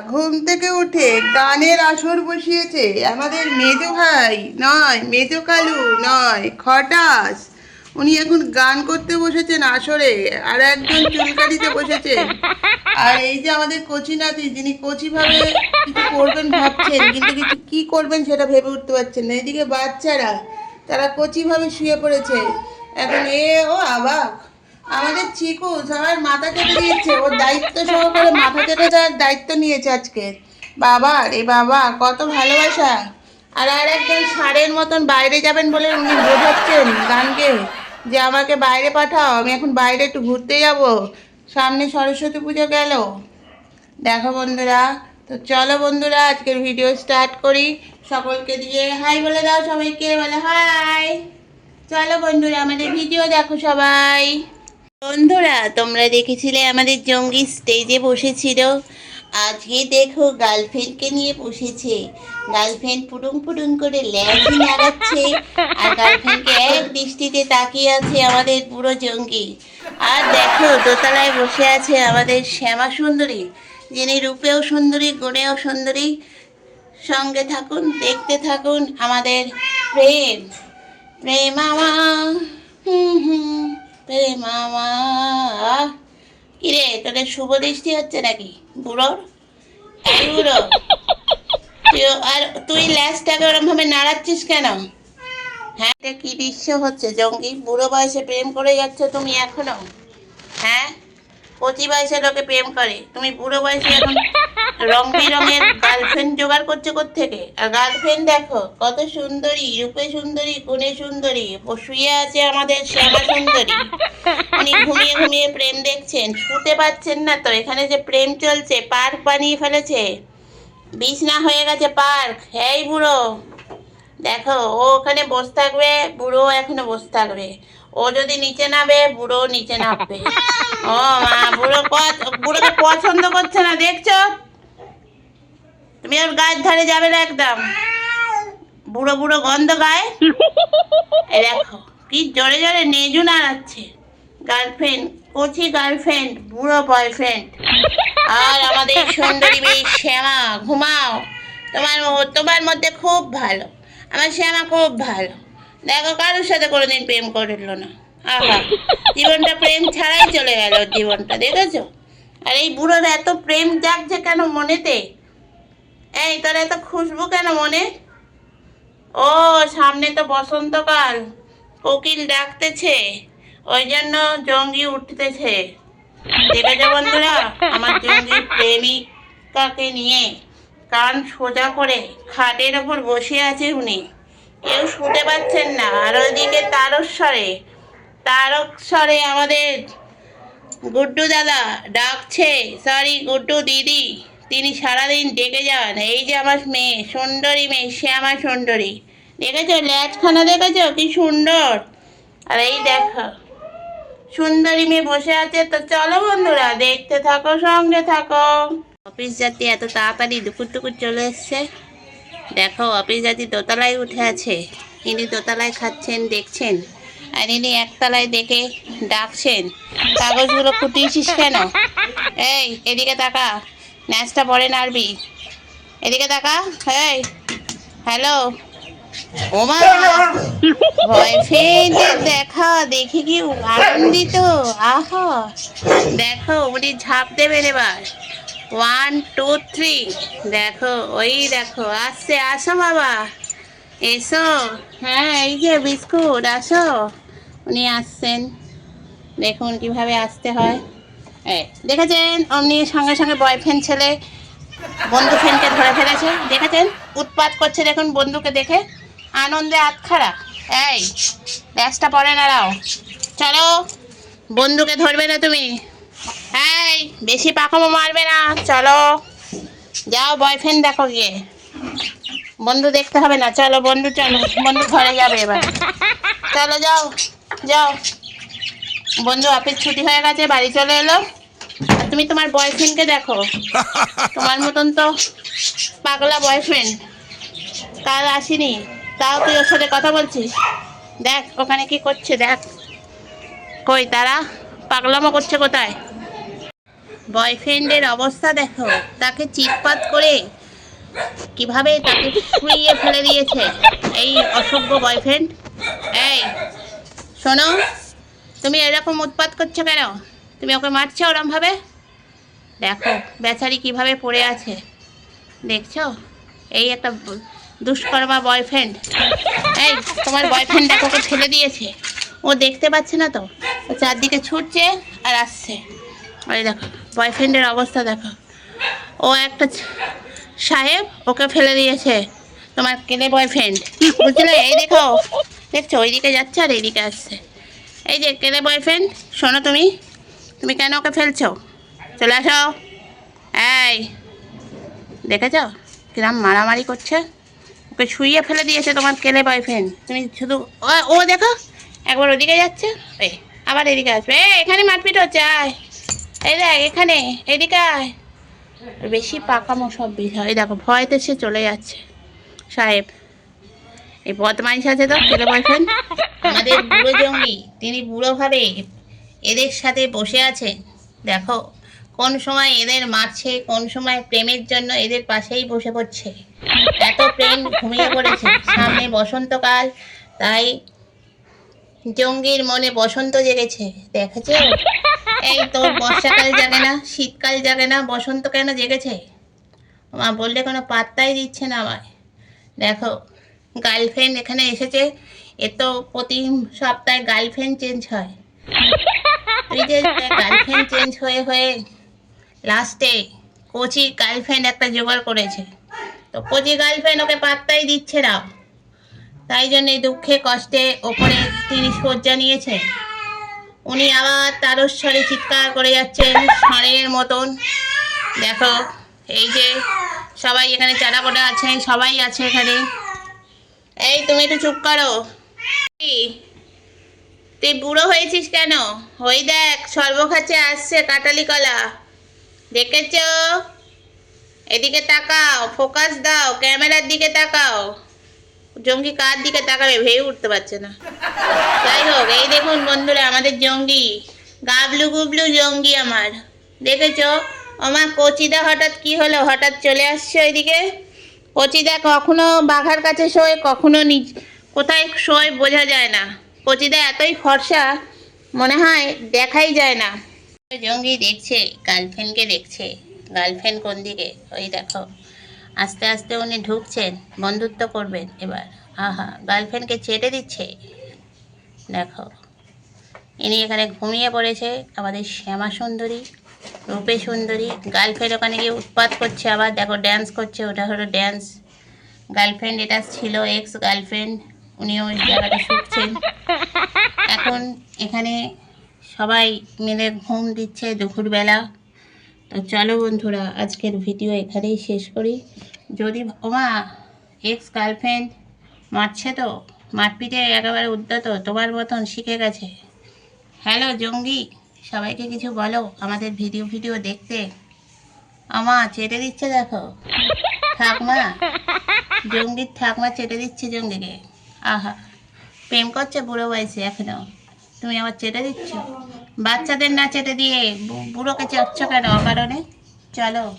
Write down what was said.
ঘুম থেকে উঠে গানের আসর বসিয়েছে। আমাদের মেজো ভাই, নয়, মেজো কালু, নয়, খটাস। উনি এখন গান করতে বসেছেন আসরে, আর একজন চুলকাটিতে বসেছেন। আর এই যে আমাদের কচি নাতি, যিনি কচি ভাবে কিছু করবেন ভাবছেন, কিন্তু কিছু কি করবেন সেটা ভেবে উঠতে পারছেন না। এদিকে বাচ্চারা, তারা কচি ভাবে শুয়ে পড়েছে। এখন এ ও আবাক। আমাদের চিকু সবার মাথা কেটে দিয়েছে। ওর দায়িত্ব সহকারে মাথা কেটে দেওয়ার দায়িত্ব নিয়েছে আজকে। বাবা রে বাবা, কত ভালোবাসা। আর আর একজন সারের মতন বাইরে যাবেন বলে উনি বোঝাচ্ছেন গানকে যে আমাকে বাইরে পাঠাও, আমি এখন বাইরে একটু ঘুরতে যাব। সামনে সরস্বতী পুজো গেল। দেখো বন্ধুরা, তো চলো বন্ধুরা, আজকের ভিডিও স্টার্ট করি। সকলকে দিয়ে হাই বলে দাও সবাইকে, বলে হাই। চলো বন্ধুরা, আমাদের ভিডিও দেখো সবাই। বন্ধুরা, তোমরা দেখেছিলে আমাদের জঙ্গি স্টেজে বসেছিল। আজকে দেখো গার্লফ্রেন্ডকে নিয়ে বসেছে। গার্লফ্রেন্ড পুডুং পুডুং করে ল্যাচি লাগাচ্ছে আর গার্লফ্রেন্ডকে এক দৃষ্টিতে তাকিয়ে আছে আমাদের পুরো জঙ্গি। আর দেখো, দোতলায় বসে আছে আমাদের শ্যামা সুন্দরী, যিনি রূপেও সুন্দরী, গুণেও সুন্দরী। সঙ্গে থাকুন, দেখতে থাকুন আমাদের প্রেম। প্রেম আমার কিরে, তোদের শুভ দৃষ্টি হচ্ছে নাকি, বুড়োর? এই বুড়ো তুই আর তুই ল্যাসটাকে ওরম ভাবে নাড়াচ্ছিস কেন? হ্যাঁ এটা কি দৃশ্য হচ্ছে, জঙ্গি? বুড়ো বয়সে প্রেম করে যাচ্ছ তুমি এখনও? হ্যাঁ কচি বয়সে লোকে প্রেম করে, তুমি বুড়ো বয়সে এখন রং বেরঙের গার্লফ্রেন্ড জোগাড় করছ থেকে আর গার্লফ্রেন্ড দেখো, কত সুন্দরী, রূপে সুন্দরী, গুণে সুন্দরী, শুয়ে আছে আমাদের শ্যামা সুন্দরী। উনি ঘুমিয়ে ঘুমিয়ে প্রেম দেখছেন, শুতে পাচ্ছেন না তো, এখানে যে প্রেম চলছে, পার্ক বানিয়ে ফেলেছে। বিছনা হয়ে গেছে পার্ক এই বুড়ো। দেখো, ও ওখানে বসে থাকবে, বুড়ো এখনও বসে থাকবে। ও যদি নিচে নামবে বুড়ো নিচে নামবে। ও মা, বুড়ো বুড়োকে পছন্দ করছে না, দেখছ? তুমি আর গায়ের ধারে যাবে না একদম। বুড়ো বুড়ো গন্ধ গায়ে। দেখো, কি জোরে জোরে নেজু নাড়াচ্ছে। গার্লফ্রেন্ড কচি গার্লফ্রেন্ড বুড়ো বয়ফ্রেন্ড আর আমাদের সুন্দরী মেয়ে শ্যামা, ঘুমাও। তোমার তোমার মধ্যে খুব ভালো। আমার শ্যামা খুব ভালো। দেখো, কারোর সাথে কোনোদিন প্রেম করল না। আহা, জীবনটা প্রেম ছাড়াই চলে গেল জীবনটা, দেখেছ? আর এই বুড়োর এত প্রেম জাগছে কেন মনেতে? এই তোর এত খুশবু কেন মনে? ও, সামনে তো বসন্তকাল। কোকিল ডাকতেছে। ওই জন্য জঙ্গি উঠতেছে। দেখেছ বন্ধুরা, আমার জঙ্গি প্রেমিকাকে নিয়ে কান সোজা করে খাটের ওপর বসে আছে উনি। কেউ শুতে পাচ্ছেন না, আর ওইদিকে তারস্বরে তারস্বরে আমাদের গুড্ডু দাদা ডাকছে, সরি গুড্ডু দিদি। তিনি সারাদিন ডেকে যান, এই যে আমার মেয়ে, সুন্দরী মেয়ে, সে আমার সুন্দরী। দেখেছ ল্যাচখানা দেখেছ? কি সুন্দর! আর এই দেখো, সুন্দরী মেয়ে বসে আছে। তো চলো বন্ধুরা, দেখতে থাকো, সঙ্গে থাকো। অফিস যাত্রী এত তাড়াতাড়ি দুপুর টুকুর চলে এসছে। দেখো, অফিস যাত্রী দোতলায় উঠে আছে। ইনি দোতলায় খাচ্ছেন, দেখছেন? আর ইনি একতলায় দেখে ডাকছেন, কাগজগুলো কুটিয়েছিস কেন? এই, এদিকে তাকা। ন্যাচটা পরে নাড়বি। এদিকে দেখা এই হ্যালো। ওমা বয়ফ্রেন্ড দেখা দেখে কি আনন্দিত আহা। দেখো উনি ঝাঁপ দেবেন এবার। ওয়ান টু থ্রি দেখো ওই দেখো আসছে আসো বাবা। এসো হ্যাঁ এই যে বিস্কুট আসো। উনি আসছেন। দেখুন কীভাবে আসতে হয়। দেখেছেন? অমনি সঙ্গে সঙ্গে বয়ফ্রেন্ড ছেলে, বন্ধু ফ্রেন্ডকে ধরে ফেলেছে। দেখেছেন? উৎপাত করছে দেখুন বন্ধুকে দেখে। আনন্দে আতখারা এই, ব্যাসটা পরে নাড়াও। চলো, বন্ধুকে ধরবে না তুমি। এই, বেশি পাকামো মারবে না। চলো, যাও বয়ফ্রেন্ড দেখো গিয়ে। বন্ধু দেখতে হবে না। চলো, বন্ধু চলো। বন্ধু ঘরে যাবে এবার। চলো, যাও যাও। বন্ধু, অফিস ছুটি হয়ে গেছে, বাড়ি চলে এলো। তুমি তোমার বয়ফ্রেন্ডকে দেখো। তোমার মতন তো পাগলা বয়ফ্রেন্ড কাল আসিনি, তাও তুই ওর সাথে কথা বলছিস? দেখ, ওখানে কি করছে, দেখ। কই তারা? পাগলামো করছে কোথায়? বয়ফ্রেন্ডের অবস্থা দেখো, তাকে চিৎপাত করে কীভাবে তাকে শুইয়ে ফেলে দিয়েছে, এই অসভ্য বয়ফ্রেন্ড এই, শোনো তুমি এরকম উৎপাত করছ কেন? তুমি ওকে মারছো ওরমভাবে? দেখো, বেচারি কীভাবে পড়ে আছে। দেখছ? এই একটা দুষ্কর্মা বয়ফ্রেন্ড এই, তোমার বয়ফ্রেন্ড দেখো, ওকে ফেলে দিয়েছে। ও দেখতে পাচ্ছে না তো। ও চারদিকে ছুটছে আর আসছে। ওই দেখো বয়ফ্রেন্ডের অবস্থা দেখো। ও একটা সাহেব, ওকে ফেলে দিয়েছে। তোমার কেলে বয়ফ্রেন্ড বুঝলে? এই দেখো। দেখছ? ওইদিকে যাচ্ছে আর এইদিকে আসছে। এই যে কেলে বয়ফ্রেন্ড শোনো তুমি। তুমি কেন ওকে ফেলছো? চলে আসো। এই, দেখেছ? কিরম মারামারি করছে। ওকে শুইয়ে ফেলে দিয়েছে তোমার কেলে বয়ফ্রেন্ড তুমি শুধু, ও দেখো, একবার ওদিকে যাচ্ছে। এই, আবার এদিকে আসবে। এই, এখানে মারপিট হচ্ছে, আয়। এই দেখ, এখানে, এদিকে আয়। বেশি পাকামো সব বিষয়। দেখো, ভয়তে সে চলে যাচ্ছে। সাহেব এই বদমাইশ আছে তো কেলে বয়ফ্রেন্ড? আমাদের বুড়ো জঙ্গি, তিনি বুড়োভাবে এদের সাথে বসে আছেন দেখো, কোন সময় এদের মারছে, কোন সময় প্রেমের জন্য এদের পাশেই বসে পড়ছে। এত প্রেম ঘুমিয়ে পড়েছে। সামনে বসন্তকাল, তাই জঙ্গির মনে বসন্ত জেগেছে। দেখেছ? এই তোর বর্ষাকাল জাগে না, শীতকাল জাগে না, বসন্ত কেন জেগেছে? মা বললে কোনো পাত্তাই দিচ্ছে না আমায়। দেখো গার্লফ্রেন্ড এখানে এসেছে। এ তো প্রতি সপ্তাহে গার্লফ্রেন্ড চেঞ্জ হয়। তুই যে গার্লফ্রেন্ড চেঞ্জ হয়ে হয়ে লাস্টে কোচি গার্লফ্রেন্ড একটা জোগাড় করেছে। তো কোচি গার্লফ্রেন্ড ওকে পাত্তাই দিচ্ছে না। তাই জন্য দুঃখে কষ্টে ওপরে তিনি শয্যা নিয়েছেন উনি আবার তারস্বরে চিৎকার করে যাচ্ছেন ষাঁড়ের মতন। দেখো, এই যে সবাই এখানে চারা পোটা আছে সবাই আছে এখানে। এই, তুমি একটু চুপ করো। তুই বুড়ো হয়েছিস কেন? ওই দেখ, সর্বখাচে আসছে কাটালি কলা। দেখেছ? এদিকে তাকাও ফোকাস দাও, ক্যামেরার দিকে তাকাও। জঙ্গি কার দিকে তাকাবে ভেবে উঠতে পারছে না। যাই হোক, এই দেখুন বন্ধুরা, আমাদের জঙ্গি। গাবলু গুবলু জঙ্গি আমার। দেখেছ? আমার কচিদা হঠাৎ কি হলো? হঠাৎ চলে আসছে ওইদিকে? কচিদা কখনো বাঘার কাছে শোয়, কখনো নিজ কোথায় শোয় বোঝা যায় না। কচিদা এতই ফর্সা, মনে হয় দেখাই যায় না। জঙ্গি দেখছে, গার্লফ্রেন্ডকে দেখছে। গার্লফ্রেন্ড কোন দিকে? ওই দেখো। আস্তে আস্তে উনি ঢুকছেন, বন্ধুত্ব করবেন এবার। আহা, গার্লফ্রেন্ডকে চেটে দিচ্ছে? দেখো। ইনি এখানে ঘুমিয়ে পড়েছে, আমাদের শ্যামা সুন্দরী রূপে সুন্দরী গার্লফ্রেন্ড ওখানে গিয়ে উৎপাত করছে আবার, দেখো ড্যান্স করছে, ওটা হলো ড্যান্স গার্লফ্রেন্ড এটা ছিল এক্স গার্লফ্রেন্ড উনি ওই জায়গাটা শুকছেন। এখন এখানে সবাই মিলে ঘুম দিচ্ছে দুপুরবেলা। তো চলো বন্ধুরা, আজকের ভিডিও এখানেই শেষ করি। যদি ওমা এক্স গার্লফ্রেন্ড মারছে তো, মারপিটে একেবারে উদ্যত, তোমার মতন শিখে গেছে। হ্যালো জঙ্গি। সবাইকে কিছু বলো, আমাদের ভিডিও ভিডিও দেখতে। আমা, চেটে দিচ্ছে দেখো। ঠাকমা, জঙ্গির ঠাকমা চেটে দিচ্ছে জঙ্গিকে। আহা, প্রেম করছে বুড়ো বয়সে এখনও। তুমি আবার চেটে দিচ্ছ? বাচ্চাদের না চেটে দিয়ে বুড়োকে চাচ্ছ কেন অকারণে? চলো।